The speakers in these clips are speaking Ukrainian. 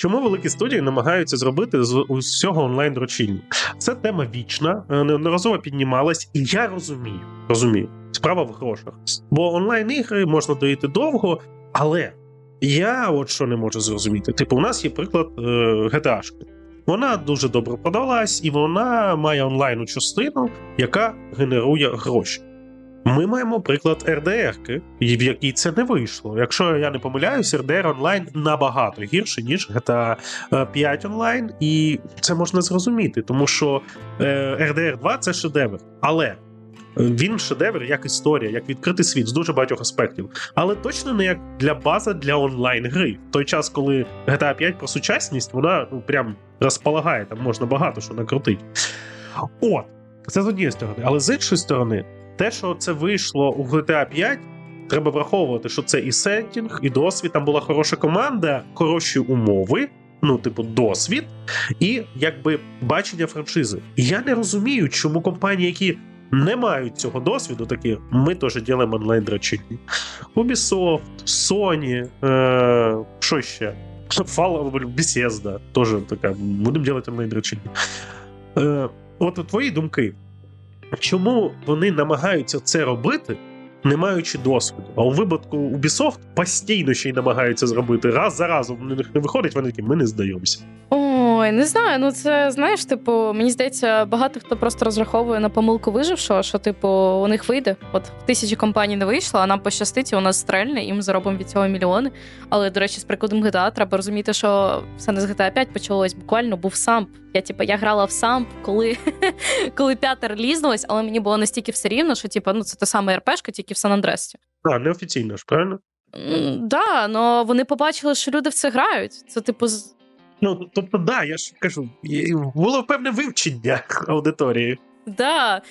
Чому великі студії намагаються зробити з усього онлайн дрочільню? Це тема вічна, е, неодноразово піднімалась, і я розумію, розумію, справа в грошах. Бо онлайн ігри можна доїти довго, але я от що не можу зрозуміти. Типу, у нас є приклад е, GTA. Вона дуже добре продалась, і вона має онлайну частину, яка генерує гроші. Ми маємо приклад РДР-ки, в якій це не вийшло. Якщо я не помиляюсь, РДР онлайн набагато гірше, ніж GTA 5 онлайн, і це можна зрозуміти, тому що е, RDR 2 це шедевр. Але він шедевр як історія, як відкритий світ з дуже багатьох аспектів. Але точно не як для база для онлайн гри. В той час, коли GTA 5 про сучасність, вона ну прям розполагає, там можна багато що накрутити. От, це з однієї сторони. Але з іншої сторони, те, що це вийшло у GTA 5, треба враховувати, що це і сеттінг, і досвід. Там була хороша команда, хороші умови. Ну, типу, досвід і якби бачення франшизи. І я не розумію, чому компанії, які не мають цього досвіду, такі ми теж ділимо онлайн дрочильні. Ubisoft, Sony, е, що ще? Fallout, Bethesda, теж така, будемо робити онлайн дрочильні. Е, от твої думки. Чому вони намагаються це робити, не маючи досвіду? А у випадку Ubisoft постійно ще й намагаються зробити. Раз за разом у них не виходить, вони такі, ми не здаємося. Ой, не знаю. Ну це знаєш, типу, мені здається, багато хто просто розраховує на помилку вижившого, що типу у них вийде. От в тисячі компаній не вийшло, а нам пощастить, і у нас стрельне, і ми заробимо від цього мільйони. Але до речі, з прикладом GTA треба розуміти, що все не з GTA 5 почалось. Буквально був самп. Я типу, я грала в самп, коли, коли п'ята релізнулась, але мені було настільки все рівно, що типу, ну це те саме РПшка, тільки в Сан Андресті. А, неофіційно ж, правильно? Да, але вони побачили, що люди в це грають. Це типу Ну, тобто, да, я ж кажу, було певне вивчення аудиторії. Да.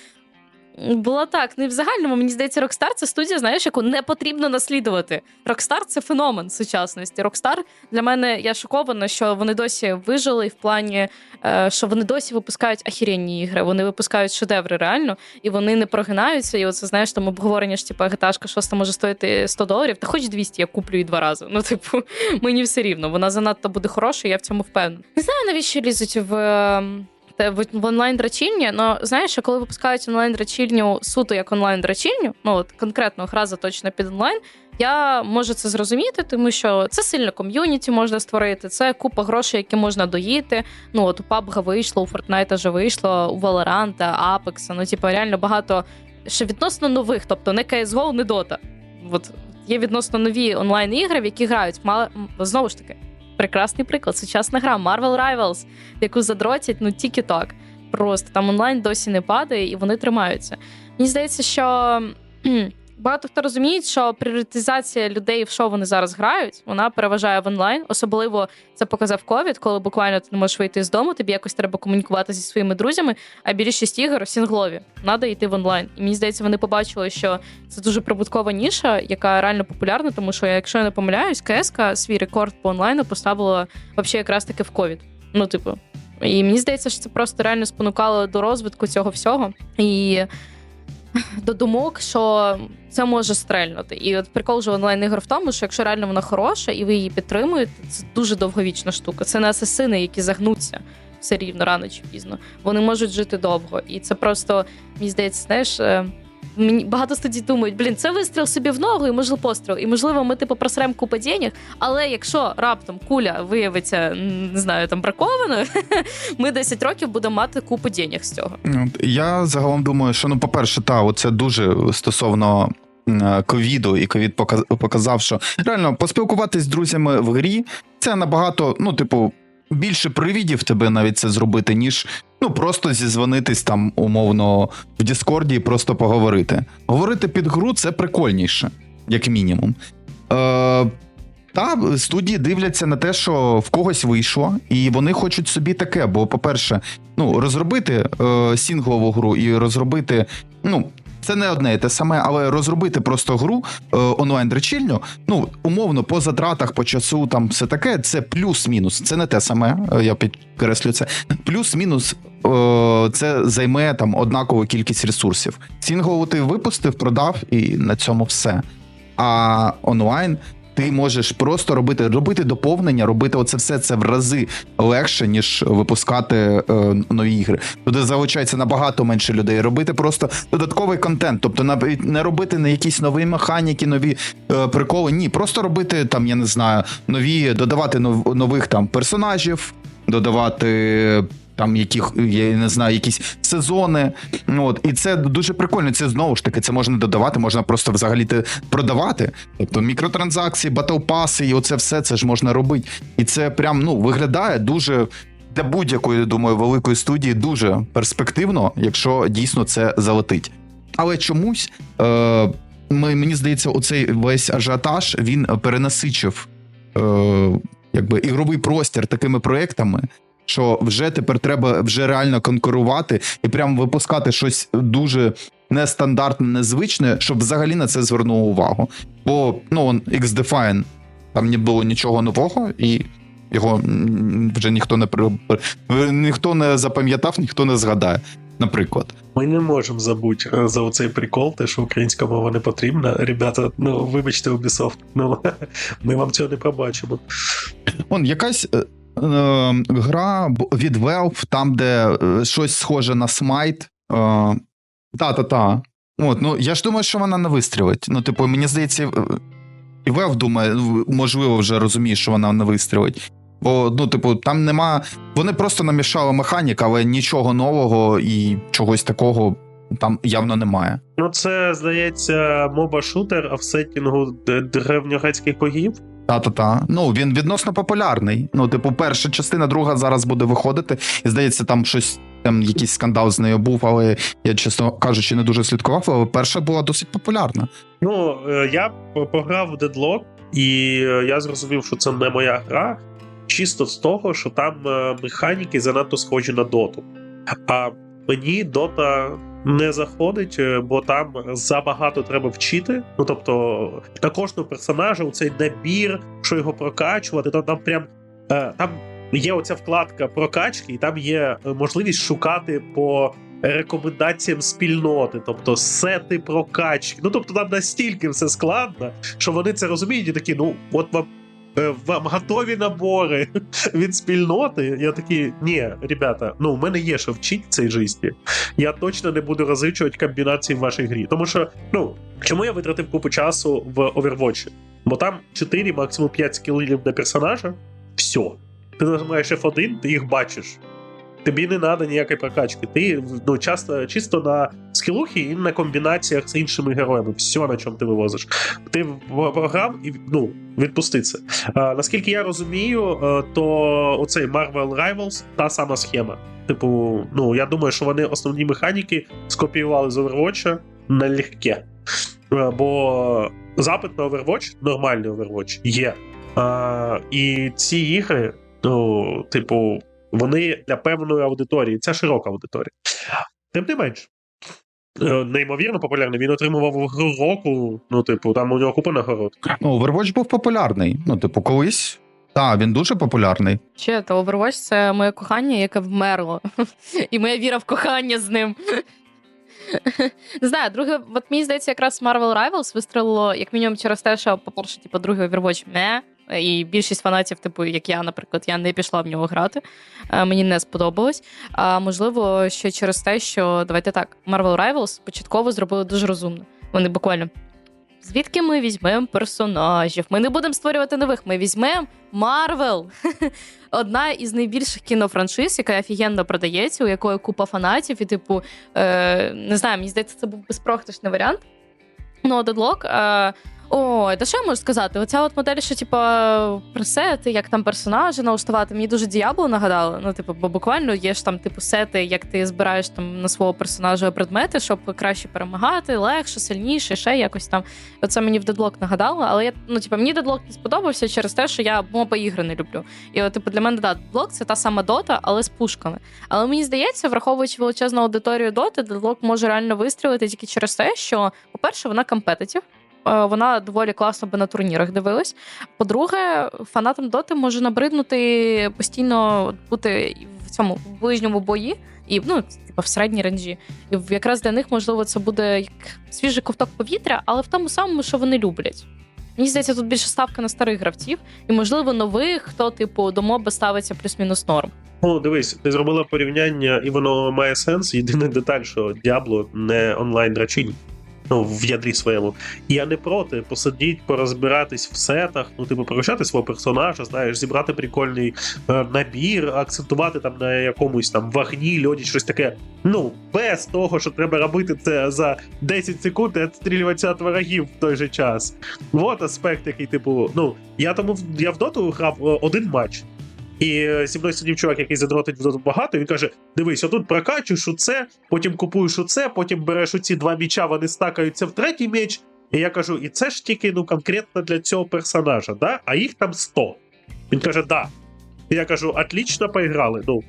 Було так. Ну і в загальному, мені здається, Rockstar це студія, знаєш, яку не потрібно наслідувати. Rockstar це феномен сучасності. Rockstar для мене я шокована, що вони досі вижили в плані, е, що вони досі випускають ахіренні ігри. Вони випускають шедеври реально, і вони не прогинаються. І оце знаєш, там обговорення ж типу, GTA 6 може стоїти 100 доларів, та хоч 200 я куплю і два рази. Ну, типу, мені все рівно. Вона занадто буде хороша, я в цьому впевнена. Не знаю, навіщо лізуть в. Ем, в, в онлайн драчільні, але знаєш, що коли випускають онлайн драчільню суто як онлайн драчільню, ну от конкретно гра заточена під онлайн, я можу це зрозуміти, тому що це сильне ком'юніті можна створити, це купа грошей, які можна доїти. Ну от у PUBG вийшло, у Fortnite вже вийшло, у Valorant, Apex, ну типу реально багато ще відносно нових, тобто не CSGO, не Dota. От є відносно нові онлайн ігри, в які грають. Мало знову ж таки. Прекрасний приклад. Сучасна гра Marvel Rivals, яку задротять ну тільки так. Просто там онлайн досі не падає і вони тримаються. Мені здається, що багато хто розуміє, що пріоритизація людей, в що вони зараз грають, вона переважає в онлайн. Особливо це показав ковід, коли буквально ти не можеш вийти з дому, тобі якось треба комунікувати зі своїми друзями, а більшість ігор сінглові. Надо йти в онлайн. І мені здається, вони побачили, що це дуже прибуткова ніша, яка реально популярна, тому що, якщо я не помиляюсь, КСК свій рекорд по онлайну поставила вообще якраз таки в ковід. Ну, типу. І мені здається, що це просто реально спонукало до розвитку цього всього. І до думок, що це може стрельнути. І от прикол же онлайн ігор в тому, що якщо реально вона хороша і ви її підтримуєте, це дуже довговічна штука. Це не асасини, які загнуться все рівно рано чи пізно. Вони можуть жити довго. І це просто, мені здається, знаєш. Е, Мені багато студій думають, блін, це вистріл собі в ногу і можливо постріл. І можливо, ми типу просремо купу денег, але якщо раптом куля виявиться, не знаю, там бракованою, ми 10 років будемо мати купу денег з цього. Ну, Я загалом думаю, що ну, по-перше, та оце дуже стосовно ковіду, і ковід показав, що реально поспілкуватись з друзями в грі це набагато, ну, типу, більше привідів тебе навіть це зробити, ніж ну просто зізвонитись там умовно в Діскорді і просто поговорити. Говорити під гру це прикольніше, як мінімум. Е, та студії дивляться на те, що в когось вийшло, і вони хочуть собі таке. Бо, по-перше, ну розробити е, сінглову гру і розробити, ну. Це не одне і те саме, але розробити просто гру е, онлайн речільню, ну умовно, по затратах, по часу, там все таке, це плюс-мінус. Це не те саме. е, Я підкреслю це. Плюс-мінус е, це займе там однакову кількість ресурсів. Сінгову ти випустив, продав, і на цьому все. А онлайн ти можеш просто робити, робити доповнення, робити оце все це в рази легше, ніж випускати е, нові ігри. Туди залучається набагато менше людей. Робити просто додатковий контент, тобто навіть не робити на якісь нові механіки, нові е, приколи. Ні, просто робити там, я не знаю, нові, додавати нов, нових там персонажів, додавати. Там яких я не знаю, якісь сезони. От і це дуже прикольно. Це знову ж таки, це можна додавати, можна просто взагалі продавати. Тобто мікротранзакції, батлпаси, і оце все це ж можна робити. І це прям ну виглядає дуже для будь-якої, думаю, великої студії дуже перспективно, якщо дійсно це залетить. Але чомусь е, мені здається, оцей весь ажіотаж він перенасичив е, якби ігровий простір такими проектами. Що вже тепер треба вже реально конкурувати і прям випускати щось дуже нестандартне, незвичне, щоб взагалі на це звернуло увагу. Бо ну он X-Define, там не було нічого нового, і його вже ніхто не при- ніхто не запам'ятав, ніхто не згадає. Наприклад, Ми не можемо забути е, за оцей прикол, те, що українська мова не потрібна. Ребята, ну вибачте, Ubisoft, ну ми вам цього не пробачимо. он якась е, гра від Valve, там, де е, щось схоже на Smite. Е, та-та-та. От, ну я ж думаю, що вона не вистрілить. Ну, типу, мені здається, е, і Valve думає, можливо, вже розуміє, що вона не вистрілить. Бо, ну, типу, там нема. Вони просто намішали механік, але нічого нового і чогось такого там явно немає. Ну, це здається, моба-шутер, а в сеттінгу д- древньогрецьких богів. Та-та-та. Ну, він відносно популярний. Ну, типу, перша частина, друга зараз буде виходити. І здається, там щось, там якийсь скандал з нею був, але я, чесно кажучи, не дуже слідкував, але перша була досить популярна. Ну, е, я пограв в Deadlock, і е, я зрозумів, що це не моя гра. Чисто з того, що там е, механіки занадто схожі на доту. А мені дота не заходить, е, бо там забагато треба вчити. Ну тобто, на кожного персонажа у цей набір, що його прокачувати, то там прям е, там є оця вкладка прокачки, і там є е, можливість шукати по рекомендаціям спільноти, тобто сети прокачки. Ну тобто там настільки все складно, що вони це розуміють і такі, ну от вам. Е, Вам готові набори від спільноти. Я такий, ні, ребята, ну в мене є що вчити в цій. Я точно не буду розвичувати комбінації в вашій грі. Тому що, ну, чому я витратив купу часу в Overwatch? Бо там 4, максимум 5 скілів на персонажа. Все. Ти нажимаєш F1, ти їх бачиш. Тобі не треба ніякої прокачки. Ти ну, часто, чисто на скілухі і на комбінаціях з іншими героями. Все, на чому ти вивозиш. Ти пограв і ну, відпусти це. А, наскільки я розумію, е, то оцей Marvel Rivals та сама схема. Типу, ну я думаю, що вони основні механіки скопіювали з Overwatch налегке. Е, Бо запит на Overwatch, нормальний Overwatch, є. А, і ці ігри, ну, типу, вони для певної аудиторії. Це широка аудиторія. Тим не менш. е, Неймовірно популярний. Він отримував гру року. Ну, типу, там у нього купа нагород. Ну, Overwatch був популярний. Ну, типу, колись. Так, він дуже популярний. Ще то Overwatch — це моє кохання, яке вмерло. І моя віра в кохання з ним. Не знаю, друге, от мені здається, якраз Marvel Rivals вистрелило, як мінімум, через те, що, по-перше, типу, другий Overwatch ме. І більшість фанатів, типу, як я, наприклад, я не пішла в нього грати. Е, Мені не сподобалось. А можливо, ще через те, що давайте так, Marvel Rivals початково зробили дуже розумно. Вони буквально. Звідки ми візьмемо персонажів? Ми не будемо створювати нових. Ми візьмемо Марвел. Одна із найбільших кінофраншиз, яка офігенно продається, у якої купа фанатів, і, типу, е, не знаю, мені здається, це був безпрограшний варіант. Ну, Deadlock, е, Ой, та що я можу сказати? Оця от модель, що типа пресети, як там персонажі налаштувати, мені дуже діабло нагадало. Ну, типу, бо буквально є ж там типу сети, як ти збираєш там на свого персонажа предмети, щоб краще перемагати, легше, сильніше, ще якось там. Оце мені в Deadlock нагадало, але я ну, типу, мені Deadlock не сподобався через те, що я моба ігри не люблю. І от, типу, для мене да, Deadlock — це та сама дота, але з пушками. Але мені здається, враховуючи величезну аудиторію доти, Deadlock може реально вистрілити тільки через те, що, по-перше, вона компетитів. Е, Вона доволі класно би на турнірах дивилась. По-друге, фанатам доти може набриднути постійно бути в цьому ближньому бої, і ну, типу, в середній ренжі. І якраз для них, можливо, це буде як свіжий ковток повітря, але в тому самому, що вони люблять. Мені здається, тут більше ставка на старих гравців, і можливо нових, хто типу до моби ставиться плюс-мінус норм. Ну, дивись, ти зробила порівняння, і воно має сенс. Єдина деталь, що Diablo не онлайн драчінь. Ну, в ядрі своєму. І я не проти посидіть, порозбиратись в сетах, ну, типу, прокачати свого персонажа, знаєш, зібрати прикольний е, набір, акцентувати там на якомусь там вогні, льоді, щось таке. Ну, без того, що треба робити це за 10 секунд і відстрілюватися від ворогів в той же час. От аспект, який, типу, ну, я тому я в доту грав е, один матч. І зі мною сидів чувак, який задротить багато, він каже: Дивись, отут прокачуєш оце, потім купуєш оце, потім береш оці два міча, вони стакаються в третій меч. І я кажу, і це ж тільки ну конкретно для цього персонажа, да? а їх там 100. Він каже, да. І я кажу, отлично поіграли. Ну,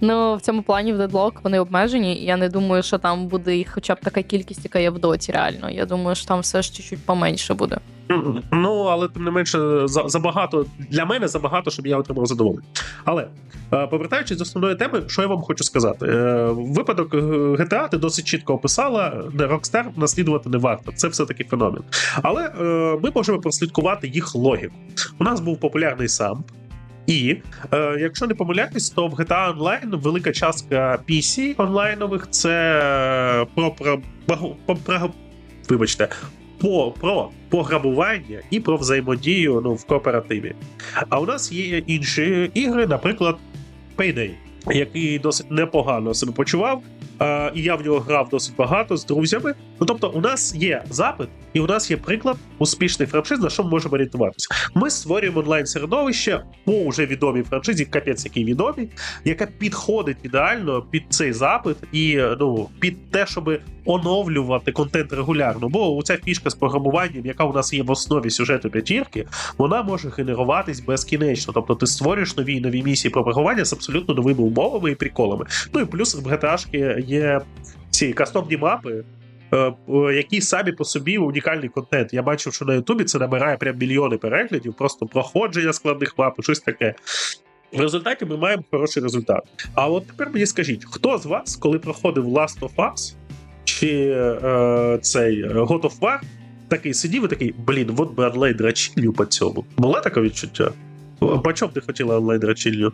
Ну в цьому плані в Deadlock вони обмежені, я не думаю, що там буде їх хоча б така кількість, яка є в доті. Реально. Я думаю, що там все ж чуть-чуть поменше буде. Ну, але тим не менше, забагато для мене забагато, щоб я отримав задоволення. Але е, повертаючись до основної теми, що я вам хочу сказати? Е, Випадок е, GTA ти досить чітко описала, де Rockstar наслідувати не варто. Це все-таки феномен. Але е, ми можемо прослідкувати їх логіку. У нас був популярний самп. І е, якщо не помиляюсь, то в GTA Online велика частка PC онлайнових це е, про, про, про, про вибачте, по, про пограбування і про взаємодію ну, в кооперативі. А у нас є інші ігри, наприклад, Payday, який досить непогано себе почував. е, і я в нього грав досить багато з друзями. Ну тобто, у нас є запит, і у нас є приклад успішних франшиз, на що ми можемо орієнтуватися. Ми створюємо онлайн-середовище по вже відомій франшизі, капець який відомий, яка підходить ідеально під цей запит і ну під те, щоб оновлювати контент регулярно. Бо ця фішка з програмуванням, яка у нас є в основі сюжету п'ятірки, вона може генеруватись безкінечно. Тобто ти створюєш нові і нові місії програмування з абсолютно новими умовами і приколами. Ну і плюс в GTA є ці кастомні мапи. Е, е, самі по собі унікальний контент. Я бачив, що на Ютубі це набирає прям мільйони переглядів, просто проходження складних мап, щось таке. В результаті ми маємо хороший результат. А от тепер мені скажіть, хто з вас, коли проходив Last of Us чи е, цей е, God of War, такий сидів і такий, блін, от би онлайн драчільню по цьому. Було таке відчуття? По чому ти хотіла онлайн драчільню?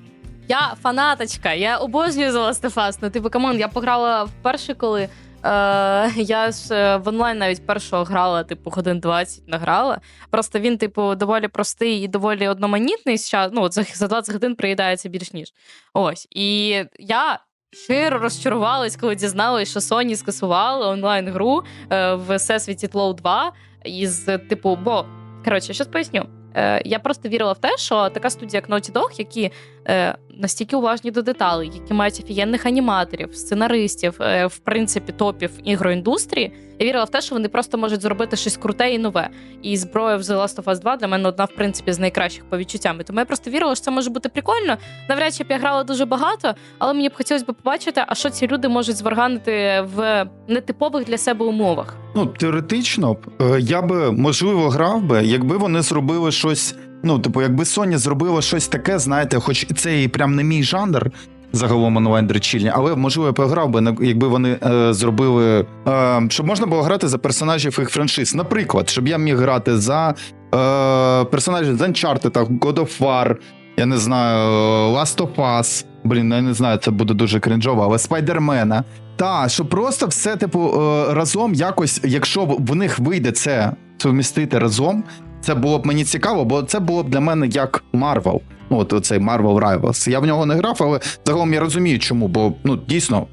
Я фанаточка, я обожнюю The Last of Us. Ну, типу, камон, я пограла вперше, коли. Е, я ж е, в онлайн навіть першого грала, типу, годин 20 награла. Просто він, типу, доволі простий і доволі одноманітний. Ну, от за, за 20 годин приїдається більш ніж. Ось. І я щиро розчарувалась, коли дізналась, що Sony скасували онлайн-гру е, в Всесвіті Тлоу 2 із, типу, бо. Коротше, щось поясню. Е, я просто вірила в те, що така студія, як Naughty Dog, які е, настільки уважні до деталей, які мають офігенних аніматорів, сценаристів, е, в принципі, топів ігроіндустрії. Я вірила в те, що вони просто можуть зробити щось круте і нове. І зброя в The Last of Us 2 для мене одна, в принципі, з найкращих по відчуттям. Тому я просто вірила, що це може бути прикольно. Навряд чи б я грала дуже багато, але мені б хотілося б побачити, а що ці люди можуть зварганити в нетипових для себе умовах. Ну, теоретично, е, я би можливо грав би, якби вони зробили щось. Ну, типу, якби Sony зробила щось таке, знаєте, хоч це і прям не мій жанр. Загалом онлайн дрочільні, але можливо я пограв би, якби вони е, зробили, е, щоб можна було грати за персонажів їх франшиз. Наприклад, щоб я міг грати за е, персонажів з Uncharted, God of War, я не знаю, Last of Us. Блін, ну, я не знаю, це буде дуже крінжово, але Спайдермена. Та, що просто все, типу, е, разом якось, якщо в них вийде це совмістити разом, це було б мені цікаво, бо це було б для мене як Marvel. Ну, от оцей Marvel Rivals. Я в нього не грав, але загалом я розумію, чому, бо ну дійсно,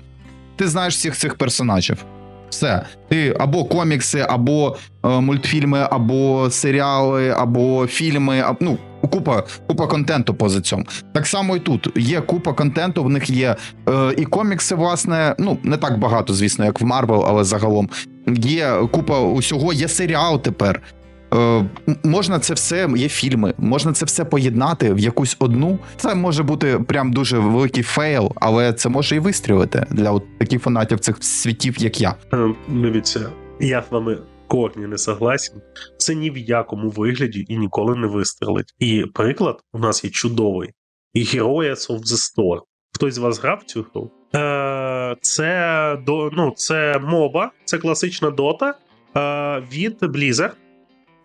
ти знаєш всіх цих персонажів. Все. Ти або комікси, або е, мультфільми, або серіали, або фільми, а, ну, купа, купа контенту поза цьому. Так само і тут. Є купа контенту, в них є е, і комікси, власне, ну, не так багато, звісно, як в Марвел, але загалом. Є купа усього, є серіал тепер. Е, можна це все, є фільми, можна це все поєднати в якусь одну. Це може бути прям дуже великий фейл, але це може і вистрілити для от таких фанатів цих світів, як я. Е, Дивіться, я з вами корні не согласен. Це ні в якому вигляді і ніколи не вистрелить. І приклад у нас є чудовий. І Heroes of the Storm. Хтось з вас грав цю гру? Е, це, до, ну, це моба, це класична дота е, від Blizzard.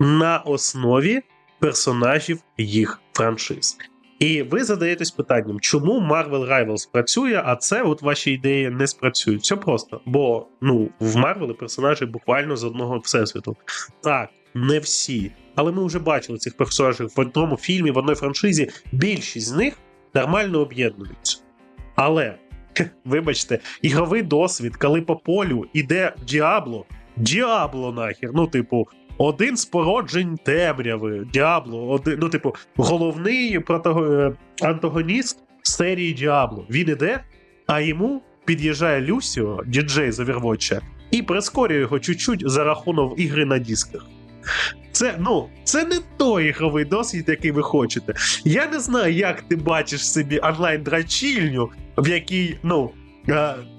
На основі персонажів їх франшиз. І ви задаєтесь питанням, чому Marvel Rivals працює, а це от ваші ідеї не спрацюють. Все просто. Бо ну, в Marvel персонажі буквально з одного всесвіту. Так, не всі. Але ми вже бачили цих персонажів в одному фільмі, в одній франшизі. Більшість з них нормально об'єднуються. Але, вибачте, ігровий досвід, коли по полю іде Діабло, Діабло нахер. Ну, типу, один з породжень темряви, Діабло, один, ну, типу, головний протого... е, антагоніст серії Діабло. Він іде, а йому під'їжджає Люсіо, діджей з Overwatch, і прискорює його чуть-чуть за рахунок ігри на дисках. Це ну, це не той ігровий досвід, який ви хочете. Я не знаю, як ти бачиш собі онлайн-драчільню, в якій, ну,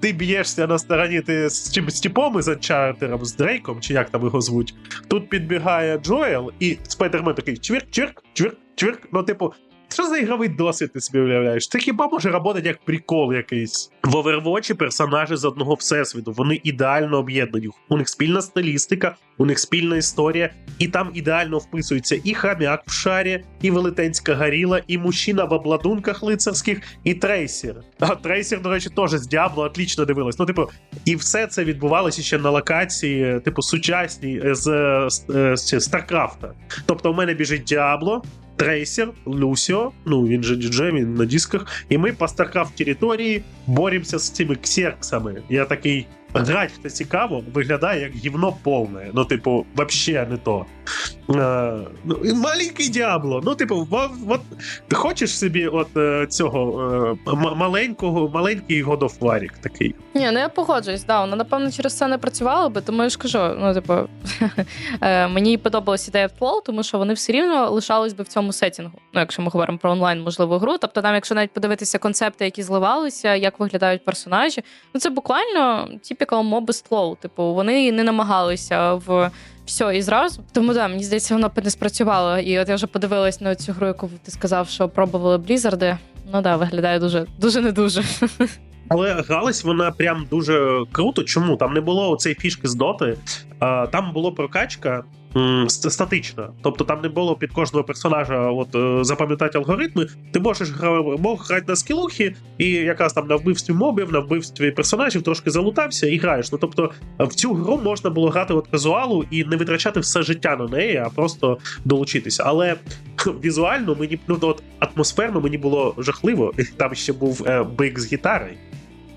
ти б'єшся на стороні ти з чим з типом із Анчартером, з Дрейком, чи як там його звуть. Тут підбігає Джоел, і Спайдермен такий чвірк, чвірк, чвірк, чвірк. Ну, типу, що за ігровий досвід ти собі уявляєш? Це хіба може працювати як прикол якийсь? В Overwatch персонажі з одного всесвіту, вони ідеально об'єднані. У них спільна стилістика, у них спільна історія, і там ідеально вписується і хам'як в шарі, і велетенська горіла, і мужчина в обладунках лицарських, і трейсер. А трейсер, до речі, теж з Діабло отлично дивилась. Ну, типу, і все це відбувалося ще на локації, типу, сучасній е, з, е, з, е, з Старкрафта. Тобто, у мене біжить Діабло. Трейсер, Люсіо, ну він же діджей, він на дисках, і ми по Старкрафт території боремося з цими ксерксами. Я такий. Грать це цікаво, виглядає як гівно повне. Ну, типу, вообще не то. Е, ну, маленький Діабло. Ну, типу, от, ти хочеш собі от е, цього е, маленького, маленький War такий. Ні, ну я погоджуюсь, да, вона напевно через це не працювала би, тому я ж кажу, ну типу, е, мені подобалась ідея Тлол, тому що вони все рівно лишались би в цьому сетінгу. Ну, якщо ми говоримо про онлайн можливу гру. Тобто, там, якщо навіть подивитися концепти, які зливалися, як виглядають персонажі, ну це буквально typical моби слоу. Типу, вони не намагалися в. Все і зразу. Тому да, мені здається, воно б не спрацювало. І от я вже подивилась на цю гру, яку ти сказав, що пробували Блізарди. Ну да, виглядає дуже, дуже не дуже. Але гралась вона прям дуже круто. Чому? Там не було цієї фішки з доти, там було прокачка. М, ст- Статична, тобто там не було під кожного персонажа от е, запам'ятати алгоритми. Ти можеш мог грати на скілухі, і якраз там на вбивстві мобів, на вбивстві персонажів трошки залутався і граєш. Ну тобто е, в цю гру можна було грати от казуалу і не витрачати все життя на неї, а просто долучитися. Але візуально мені ну от атмосферно мені було жахливо. Там ще був е, бик з гітарою.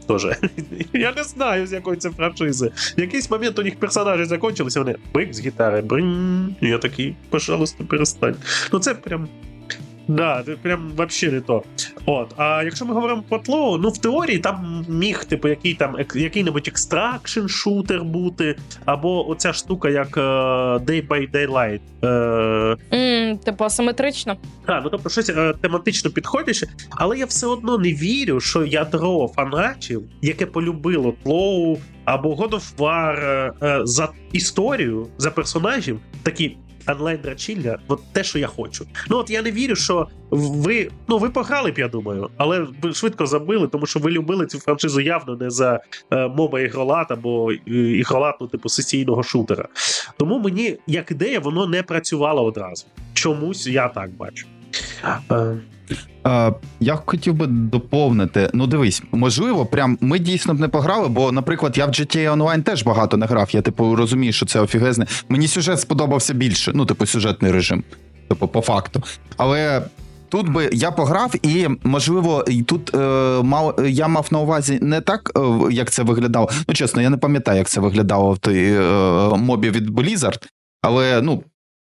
Тоже. Я не знаю, з якої це франшизи. В якийсь момент у них персонажі закончилися, вони бик з гітари, бринь. Я такий, пожалуйста, перестань. Ну це прям. Да, це прям вообще не то. От, а якщо ми говоримо про тло, ну в теорії там міг, типу, який там який-небудь екстракшн шутер бути, або оця штука, як е, Day by Daylight. Е, М, типу, асиметрично. а, ну тобто щось е, тематично підходяще, але я все одно не вірю, що ядро фанатів, яке полюбило Тлоу або God of War за історію, за персонажів, такі. Онлайн драчілля, от те, що я хочу. Ну от я не вірю, що ви ну ви пограли б, я думаю, але ви швидко забили, тому що ви любили цю франшизу явно не за е, моба ігролат або е, ігролат, ну, типу сесійного шутера. Тому мені, як ідея, воно не працювало одразу. Чомусь я так бачу. Е, Е, я хотів би доповнити. Ну, дивись, можливо, прям ми дійсно б не пограли, бо, наприклад, я в GTA Online теж багато не грав. Я, типу, розумію, що це офігезне. Мені сюжет сподобався більше. Ну, типу, сюжетний режим. Типу, по факту. Але. Тут би я пограв, і можливо, і тут е, мав я мав на увазі не так, е, як це виглядало. Ну, чесно, я не пам'ятаю, як це виглядало в той е, мобі від Blizzard, але ну,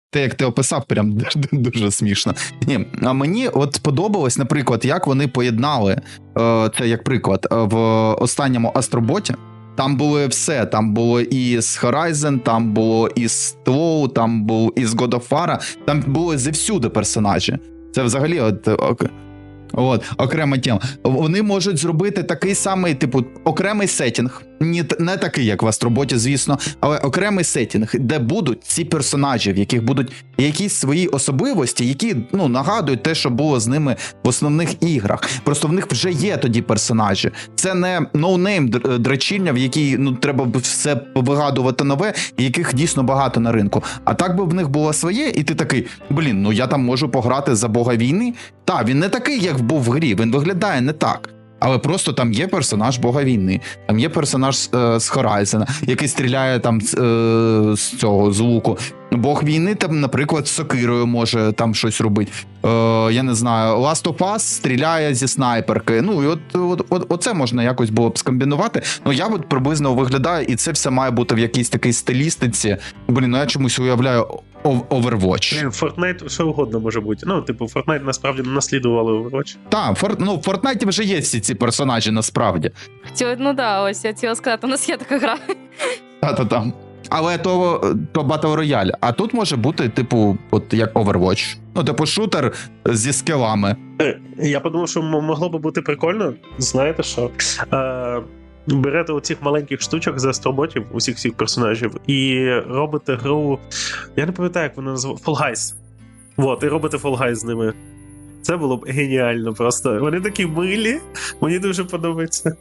те, як ти описав, прям дуже, смішно. Ні, а мені от сподобалось, наприклад, як вони поєднали е, це як приклад е, в останньому Астроботі. Там було все. Там було і з Horizon, там було і з Тлоу, там було і з God of War, там було зівсюди персонажі. Це взагалі от, от окрема тема. Вони можуть зробити такий самий, типу, окремий сетінг. Ні, не такий, як в Астроботі, звісно, але окремий сетінг, де будуть ці персонажі, в яких будуть якісь свої особливості, які ну нагадують те, що було з ними в основних іграх. Просто в них вже є тоді персонажі. Це не ноунейм др- драчільня, в якій ну треба все вигадувати нове, і яких дійсно багато на ринку. А так би в них було своє, і ти такий: блін, ну я там можу пограти за бога війни. Та він не такий, як був в грі. Він виглядає не так. Але просто там є персонаж Бога війни, там є персонаж е, з Хорайзена, який стріляє там е, з цього з луку. Бог війни там, наприклад, з сокирою може там щось робити. Е, я не знаю, Last of Us стріляє зі снайперки. Ну і от, от, от оце можна якось було б скомбінувати. Ну я от приблизно виглядаю, і це все має бути в якійсь такій стилістиці. Блін, ну я чомусь уявляю Overwatch. Блін, Fortnite що угодно може бути. Ну, типу, Fortnite насправді наслідували Overwatch. Так, фор, ну в Фортнайті вже є всі ці персонажі насправді. Хотіла, ну да, ось я хотіла сказати, у нас є така гра. Та-та там. Але то, то Battle Royale. А тут може бути, типу, от як Overwatch. Ну, типу, шутер зі скілами. Е, Я подумав, що могло би бути прикольно. Знаєте що? Е, берете оцих маленьких штучок з астроботів, усіх всіх персонажів, і робите гру. Я не пам'ятаю, як вона називає Fall Guys. Вот, і робите Fall Guys з ними. Це було б геніально просто. Вони такі милі, мені дуже подобається.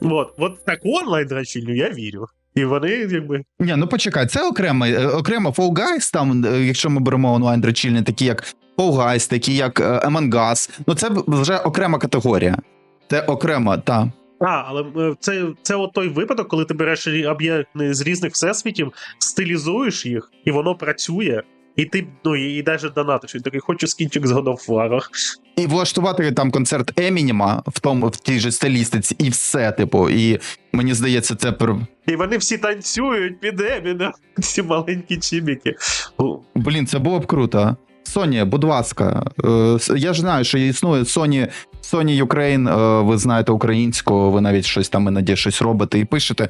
Вот, от таку онлайн драчільню я вірю. І вони, якби. Ні, ну почекай, це окремо, е, окремо Fall Guys, там, е, якщо ми беремо онлайн дрочільні, такі як Fall Guys, такі як е, Among Us, ну це вже окрема категорія. Це окремо, так. А, але е, це, це от той випадок, коли ти береш об'єкти з різних всесвітів, стилізуєш їх, і воно працює. І ти ну і, і навіть донатиш. І такий хочу скінчик з God. І влаштувати там концерт Емініма в тому в тій же стилістиці, і все, типу. І мені здається, це пр- І вони всі танцюють під Еміна, ці маленькі чібіки. Блін, це було б круто. Sony, будь ласка, е, я ж знаю, що існує Sony, Sony Ukraine, е, ви знаєте українську, ви навіть щось там іноді щось робите і пишете.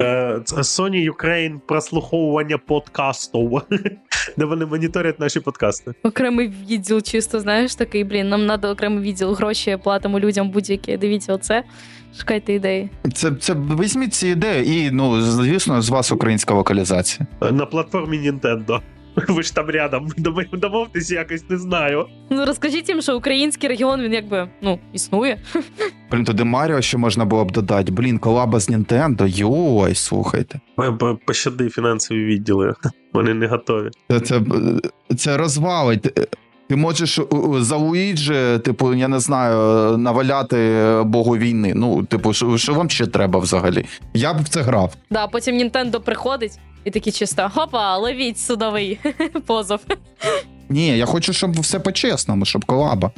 Е, Sony Ukraine прослуховування подкастів, де вони моніторять наші подкасти. Окремий відділ, чисто знаєш, такий, блін, нам треба окремий відділ, гроші платимо людям будь-які. Дивіться, оце. Шукайте ідеї. Це, це візьміть ці ідеї, і ну, звісно, з вас українська вокалізація. На платформі Nintendo. Ви ж там рядом. Дом- Домовтесь якось, не знаю. Ну розкажіть їм, що український регіон він якби ну існує. Блін, туди Маріо ще можна було б додати. Блін, колаба з Нінтендо. Йой, слухайте. Пощади фінансові відділи. Вони не готові. Це, це, це розвалить. Ти можеш за Луїджі, типу, я не знаю, наваляти Богу війни. Ну, типу, що, що вам ще треба взагалі? Я б в це грав. Да, потім Нінтендо приходить і такі чисто хопа, ловіть судовий позов. Ні, я хочу, щоб все по-чесному, щоб колаба.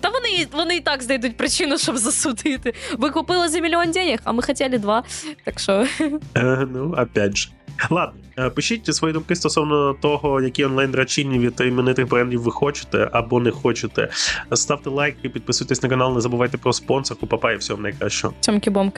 Та вони, вони і так знайдуть причину, щоб засудити. Ви купили за мільйон денег, а ми хотіли два. Так що Е, ну, опять же. Ладно, е, пишіть свої думки стосовно того, які онлайн драчільні від іменитих брендів ви хочете або не хочете. Ставте лайки, підписуйтесь на канал, не забувайте про спонсорку, папа і всього найкращого. цьомки-бомки.